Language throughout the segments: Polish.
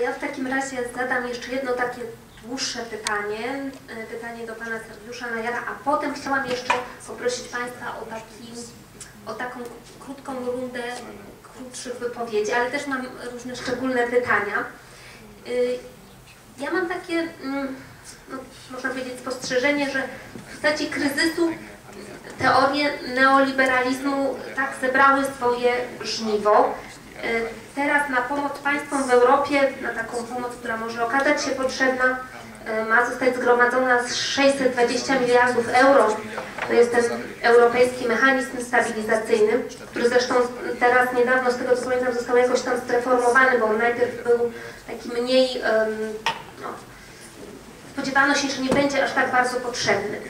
Ja w takim razie zadam jeszcze jedno takie dłuższe pytanie, e, pytanie do Pana Sergiusza Najara, a potem chciałam jeszcze poprosić Państwa o, taki, o taką krótką rundę krótszych wypowiedzi, ale też mam różne szczególne pytania. Y, Ja mam takie, mm, no, można powiedzieć, spostrzeżenie, że w postaci kryzysu teorie neoliberalizmu tak zebrały swoje żniwo. Y, Teraz na pomoc państwom w Europie, na taką pomoc, która może okazać się potrzebna, y, ma zostać zgromadzona z 620 miliardów euro. To jest ten europejski mechanizm stabilizacyjny, który zresztą teraz niedawno, z tego co pamiętam, został jakoś tam zreformowany, bo on najpierw był taki mniej, no, spodziewano się, że nie będzie aż tak bardzo potrzebny.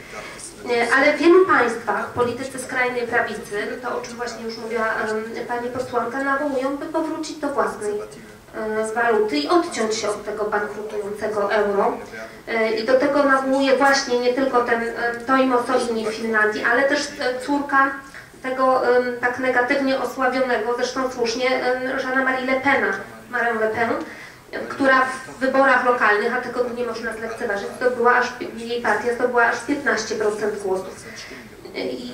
Nie, Ale w wielu państwach politycy skrajnej prawicy, to o czym właśnie już mówiła pani posłanka, nawołują, by powrócić do własnej waluty i odciąć się od tego bankrutującego euro. E, I do tego nawołuje właśnie nie tylko ten Toimo Soini w Finlandii, ale też e, córka tego tak negatywnie osławionego, zresztą słusznie, Jeana Marie Le Pena, Marine Le Pen, która w wyborach lokalnych, a tego nie można zlekceważyć, zdobyła aż, jej partia zdobyła aż 15% głosów.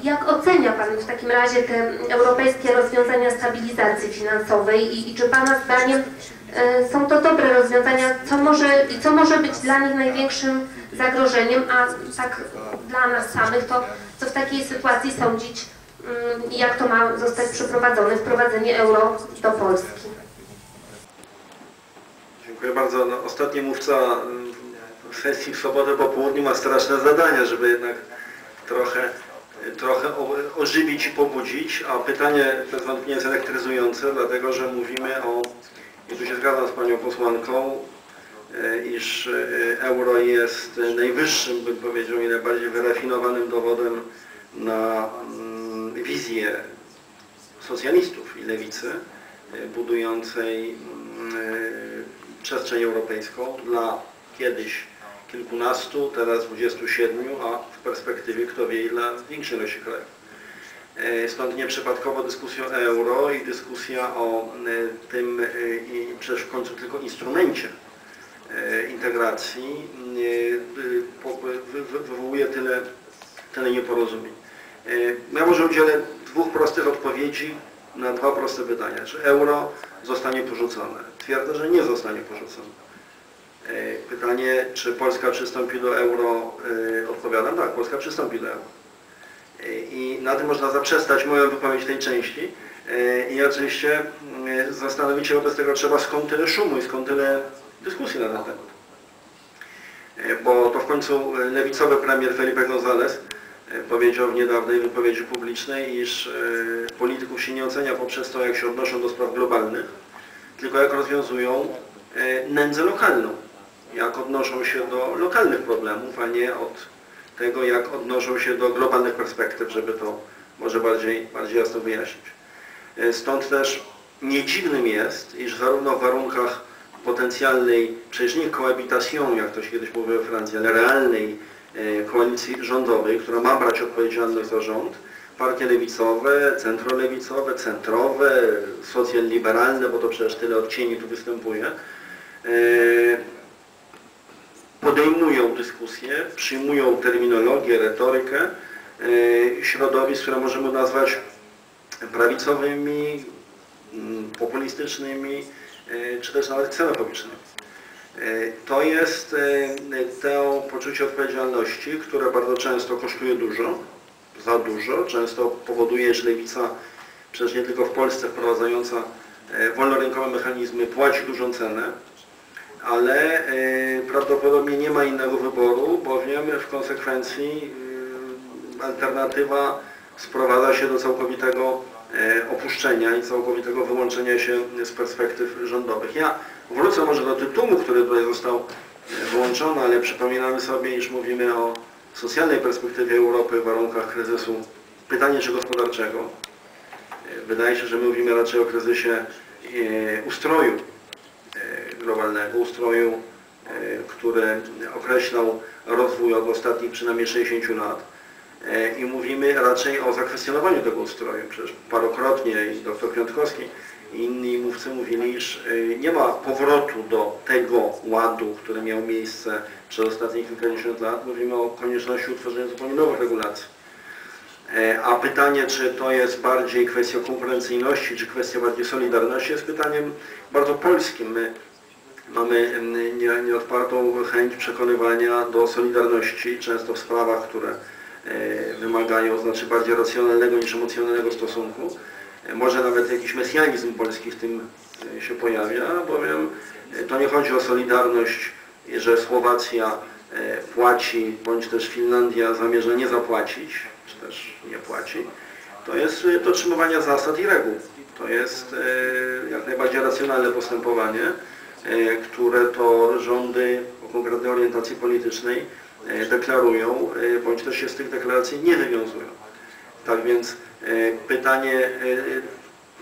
Jak ocenia Pan w takim razie te europejskie rozwiązania stabilizacji finansowej i, i czy Pana zdaniem e, są to dobre rozwiązania, co może, i co może być dla nich największym zagrożeniem, a tak dla nas samych, to co w takiej sytuacji sądzić mm, jak to ma zostać przeprowadzone, wprowadzenie euro do Polski? Dziękuję bardzo. No, ostatni mówca mm, kwestii w sobotę po południu ma straszne zadania, żeby jednak trochę, trochę ożywić i pobudzić, a pytanie bez wątpienia jest elektryzujące, dlatego że mówimy o, i tu się zgadzam z Panią posłanką, e, iż e, euro jest najwyższym, bym powiedział, i najbardziej wyrafinowanym dowodem na mm, wizję socjalistów i lewicy e, budującej mm, przestrzeń europejską dla kiedyś kilkunastu, teraz 27, a w perspektywie kto wie i dla większej ilości krajów. E, Stąd nieprzypadkowo dyskusja o euro i dyskusja o e, tym e, i przecież w końcu tylko instrumencie integracji wywołuje tyle, tyle nieporozumień. Ja może udzielę dwóch prostych odpowiedzi na dwa proste pytania. Czy euro zostanie porzucone? Twierdzę, że nie zostanie porzucone. E, Pytanie, czy Polska przystąpi do euro? E, Odpowiadam, tak, Polska przystąpi do euro. E, I na tym można zaprzestać moją wypowiedź tej części. I oczywiście zastanowić się wobec tego trzeba skąd tyle szumu i skąd tyle dyskusji na ten temat. Bo to w końcu lewicowy premier Felipe González powiedział w niedawnej wypowiedzi publicznej, iż polityków się nie ocenia poprzez to, jak się odnoszą do spraw globalnych, tylko jak rozwiązują nędzę lokalną, jak odnoszą się do lokalnych problemów, a nie od tego, jak odnoszą się do globalnych perspektyw, żeby to może bardziej, bardziej jasno wyjaśnić. E, Stąd też nie dziwnym jest, iż zarówno w warunkach potencjalnej, przecież nie jak to się kiedyś mówiło we Francji, ale realnej e, koalicji rządowej, która ma brać odpowiedzialność za rząd, partie lewicowe, centrolewicowe, centrowe, socjalliberalne, bo to przecież tyle odcieni tu występuje, e, podejmują dyskusję, przyjmują terminologię, retorykę e, środowisk, które możemy nazwać prawicowymi, mm, populistycznymi, e, czy też nawet ksenofobicznymi. E, To jest to poczucie odpowiedzialności, które bardzo często kosztuje dużo, za dużo, często powoduje, że lewica, przecież nie tylko w Polsce wprowadzająca wolnorynkowe mechanizmy, płaci dużą cenę, ale e, prawdopodobnie nie ma innego wyboru, bowiem w konsekwencji e, alternatywa sprowadza się do całkowitego e, opuszczenia i całkowitego wyłączenia się z perspektyw rządowych. Ja wrócę może do tytułu, który tutaj został wyłączony, ale przypominamy sobie, iż mówimy o socjalnej perspektywie Europy w warunkach kryzysu, pytanie czy gospodarczego. Wydaje się, że my mówimy raczej o kryzysie ustroju globalnego, ustroju, e, który określał rozwój od ostatnich przynajmniej 60 lat. E, I mówimy raczej o zakwestionowaniu tego ustroju. Przecież parokrotnie i dr Piątkowski i inni mówcy mówili, iż y, nie ma powrotu do tego ładu, który miał miejsce przez ostatnie kilkadziesiąt lat. Mówimy o konieczności utworzenia zupełnie nowych regulacji. E, A pytanie, czy to jest bardziej kwestia konkurencyjności, czy kwestia bardziej solidarności, jest pytaniem bardzo polskim. My mamy nie- nieodpartą chęć przekonywania do solidarności, często w sprawach, które e, wymagają znaczy bardziej racjonalnego niż emocjonalnego stosunku. E, Może nawet jakiś mesjanizm polski w tym e, się pojawia, bowiem to nie chodzi o solidarność, że Słowacja płaci, bądź też Finlandia zamierza nie zapłacić, czy też nie płaci. To jest dotrzymywanie zasad i reguł. To jest jak najbardziej racjonalne postępowanie, które to rządy o konkretnej orientacji politycznej e, deklarują, e, bądź też się z tych deklaracji nie wywiązują. Tak więc e, pytanie, e,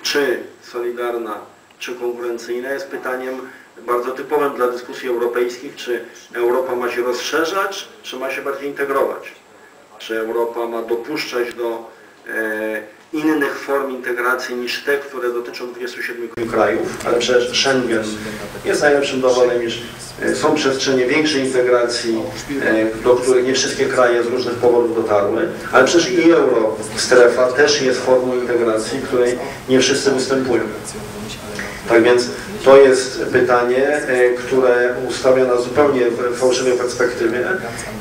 czy solidarna, czy konkurencyjna jest pytaniem bardzo typowym dla dyskusji europejskich, czy Europa ma się rozszerzać, czy ma się bardziej integrować. Czy Europa ma dopuszczać do e, innych form integracji niż te, które dotyczą 27 krajów, ale przecież Schengen jest najlepszym dowodem, iż e, są przestrzenie większej integracji, e, do których nie wszystkie kraje z różnych powodów dotarły, ale przecież i eurostrefa też jest formą integracji, której nie wszyscy występują. Tak więc to jest pytanie, e, które ustawia nas zupełnie fałszywej perspektywie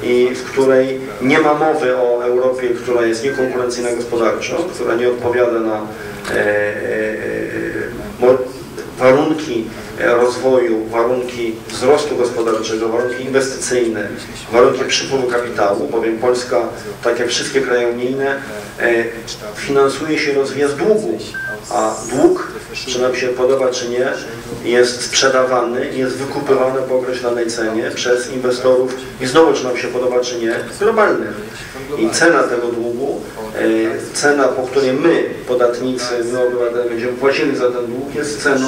i w której nie ma mowy o Europie, która jest niekonkurencyjna gospodarczo, która nie odpowiada na e, e, warunki rozwoju, warunki wzrostu gospodarczego, warunki inwestycyjne, warunki przypływu kapitału, bowiem Polska, tak jak wszystkie kraje unijne, finansuje się i rozwija z długu, a dług, czy nam się podoba, czy nie, jest sprzedawany, jest wykupywany po określonej cenie przez inwestorów i znowu, czy nam się podoba, czy nie, globalnych. I cena tego długu, e, cena, po której my, podatnicy, my obywatele będziemy płacili za ten dług, jest ceną,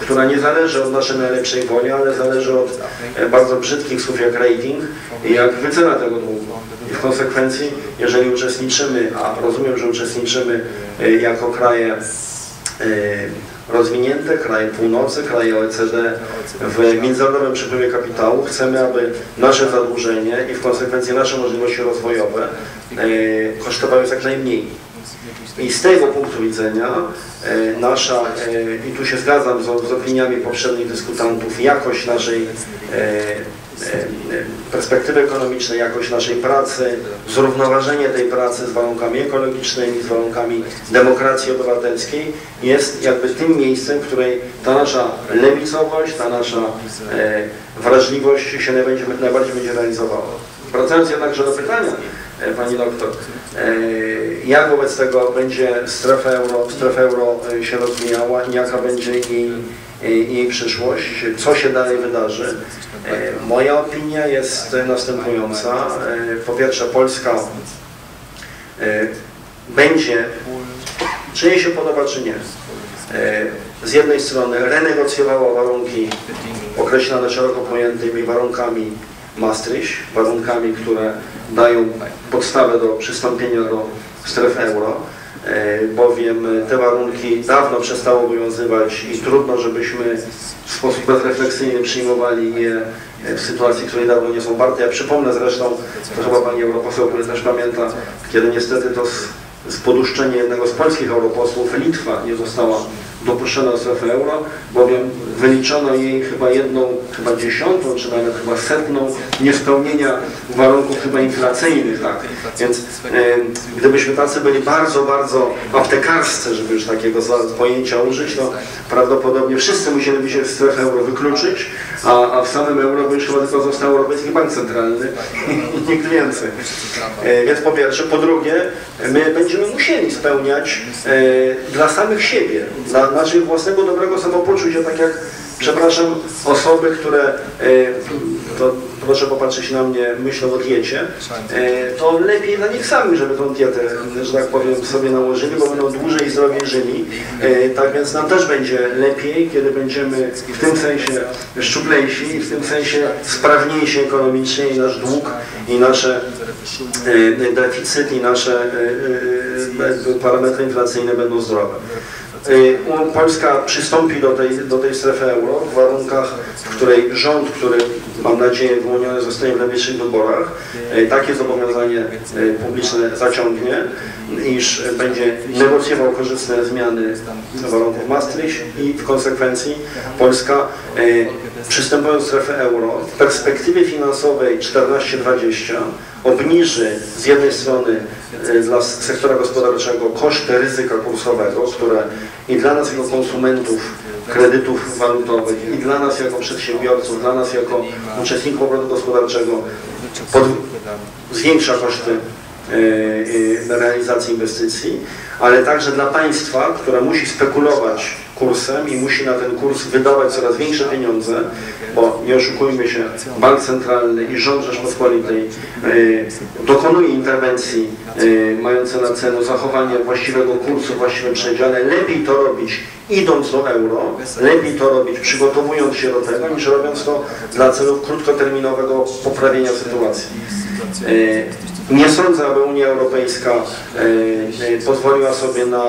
która nie zależy od naszej najlepszej woli, ale zależy od e, bardzo brzydkich słów jak rating i jak wycena tego długu. I w konsekwencji, jeżeli uczestniczymy, a rozumiem, że uczestniczymy e, jako kraje rozwinięte, kraje północy, kraje OECD w międzynarodowym przepływie kapitału. Chcemy, aby nasze zadłużenie i w konsekwencji nasze możliwości rozwojowe e, kosztowały jak najmniej. I z tego punktu widzenia e, nasza, i tu się zgadzam z, z opiniami poprzednich dyskutantów, jakość naszej perspektywy ekonomicznej, jakość naszej pracy, zrównoważenie tej pracy z warunkami ekologicznymi, z warunkami demokracji obywatelskiej jest jakby tym miejscem, w której ta nasza lewicowość, ta nasza e, wrażliwość się najbardziej, najbardziej będzie realizowała. Wracając jednakże do pytania, e, Pani doktor, e, jak wobec tego będzie strefa euro, strefa euro się rozwijała i jaka będzie jej, jej, przyszłość, co się dalej wydarzy? E, Moja opinia jest następująca. E, Po pierwsze, Polska e, będzie, czy jej się podoba, czy nie, z jednej strony renegocjowała warunki określone szeroko pojętymi warunkami Maastricht, warunkami, które dają podstawę do przystąpienia do strefy euro, bowiem te warunki dawno przestały obowiązywać i trudno, żebyśmy w sposób bezrefleksyjny przyjmowali je w sytuacji, której dawno nie są warte. Ja przypomnę zresztą, to chyba Pani europoseł, który też pamięta, kiedy niestety to z, z poduszczenia jednego z polskich europosłów Litwa nie została dopuszczona do strefy euro, bowiem wyliczono jej chyba jedną, chyba dziesiątą, czy nawet chyba setną niespełnienia warunków chyba inflacyjnych, tak. Więc e, gdybyśmy tacy byli bardzo, bardzo aptekarscy, żeby już takiego pojęcia użyć, to prawdopodobnie wszyscy musieliby się z strefy euro wykluczyć, a, a w samym euro by już chyba tylko został Europejski Bank Centralny i nikt więcej. E, Więc po pierwsze. Po drugie, my będziemy musieli spełniać e, dla samych siebie, dla naszego własnego dobrego samopoczucia, tak jak, przepraszam, osoby, które, e, to proszę popatrzeć na mnie, myślą o diecie, e, to lepiej dla nich samych, żeby tą dietę, że tak powiem, sobie nałożyli, bo będą dłużej i zdrowiej żyli. E, Tak więc nam też będzie lepiej, kiedy będziemy w tym sensie szczuplejsi, w tym sensie sprawniejsi ekonomicznie i nasz dług i nasze e, deficyt i nasze parametry inflacyjne będą zdrowe. U- Polska przystąpi do tej, do tej strefy euro w warunkach, w której rząd, który mam nadzieję wyłoniony zostanie w najbliższych wyborach, y, takie zobowiązanie y, publiczne zaciągnie, iż będzie negocjował korzystne zmiany warunków Maastricht i w konsekwencji Polska y, przystępując do strefy euro w perspektywie finansowej 14-20 obniży z jednej strony dla sektora gospodarczego koszty ryzyka kursowego, które i dla nas jako konsumentów kredytów walutowych, i dla nas jako przedsiębiorców, dla nas jako uczestników obrotu gospodarczego pod, zwiększa koszty realizacji inwestycji, ale także dla państwa, które musi spekulować kursem i musi na ten kurs wydawać coraz większe pieniądze, bo nie oszukujmy się, bank centralny i rząd Rzeczpospolitej y, dokonuje interwencji mające na celu zachowanie właściwego kursu właściwym przedziale. Lepiej to robić idąc do euro, lepiej to robić przygotowując się do tego, niż robiąc to dla celów krótkoterminowego poprawienia sytuacji. Nie sądzę, aby Unia Europejska y, pozwoliła sobie na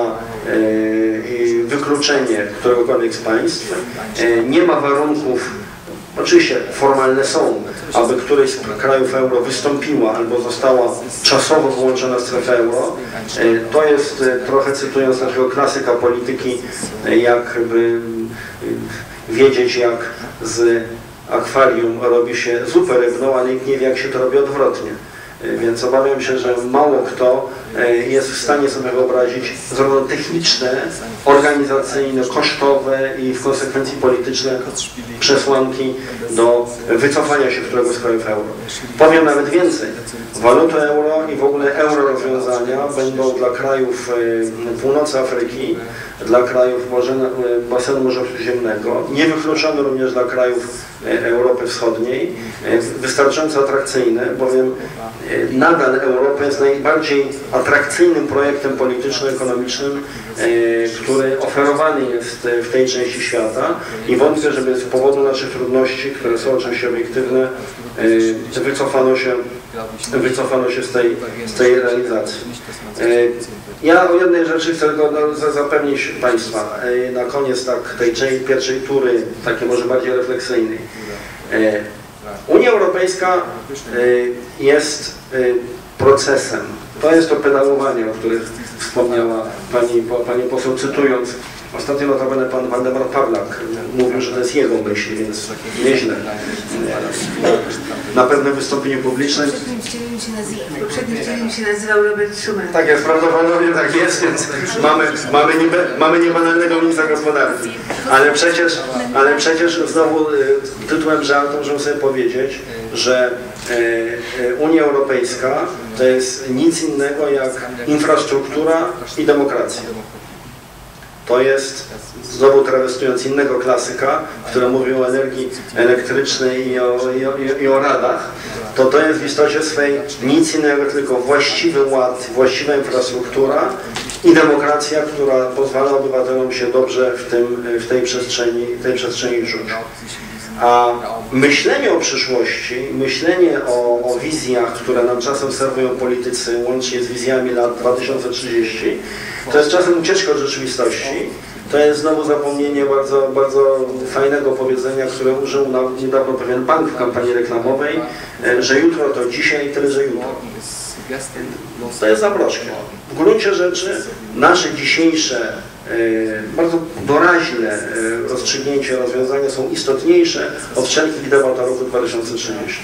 y, wykluczenie któregokolwiek z państw. Y, Nie ma warunków, oczywiście formalne są, aby któreś z krajów euro wystąpiła albo została czasowo włączona w strefę euro. To jest, trochę cytując naszego klasyka polityki, jakby wiedzieć jak z akwarium robi się zupę rybną, ale nikt nie wie jak się to robi odwrotnie. Więc obawiam się, że mało kto jest w stanie sobie wyobrazić zarówno techniczne, organizacyjne, kosztowe i w konsekwencji polityczne przesłanki do wycofania się któregoś z krajów euro. Powiem nawet więcej. Waluta euro i w ogóle euro rozwiązania będą dla krajów y, północy Afryki, dla krajów y, basenu Morza Śródziemnego, niewykluczone również dla krajów Europy Wschodniej, wystarczająco atrakcyjne, bowiem nadal Europa jest najbardziej atrakcyjnym projektem polityczno-ekonomicznym, y, który oferowany jest w tej części świata i wątpię, żeby z powodu naszych trudności, które są oczywiście obiektywne, y, wycofano się, wycofano się z tej, z tej realizacji. Y, Ja o jednej rzeczy chcę tylko za- zapewnić Państwa na koniec tak, tej pierwszej tury, takiej może bardziej refleksyjnej. Unia Europejska jest procesem. To jest to pedałowanie, o którym wspomniała pani, pani poseł, cytując. Ostatnio notabene pan Waldemar Pawlak mówił, że to jest jego myśl, więc nieźle. Na pewnym wystąpieniu publicznym poprzednim wcieleniu się nazywał, w poprzednim wcieleniu się nazywał Robert Schuman. tak jest, prawdopodobnie tak jest, więc mamy, mamy, niebe, mamy niebanalnego ministra gospodarki. Ale przecież, ale przecież znowu y, tytułem żartu możemy sobie powiedzieć, że Unia Europejska to jest nic innego jak infrastruktura i demokracja. To jest, znowu trawestując innego klasyka, który mówił o energii elektrycznej i o, i o, i o radach, to to jest w istocie swej nic innego, tylko właściwy ład, właściwa infrastruktura i demokracja, która pozwala obywatelom się dobrze w, tym, w tej przestrzeni, tej przestrzeni czuć. A myślenie o przyszłości, myślenie o, o wizjach, które nam czasem serwują politycy, łącznie z wizjami lat 2030, to jest czasem ucieczka od rzeczywistości. To jest znowu zapomnienie bardzo, bardzo fajnego powiedzenia, które użył niedawno pewien bank w kampanii reklamowej, e, że jutro to dzisiaj, tyle że jutro. To jest zabrożka. W gruncie rzeczy nasze dzisiejsze, bardzo doraźne e, rozstrzygnięcia, rozwiązania są istotniejsze od wszelkich debat o roku 2030.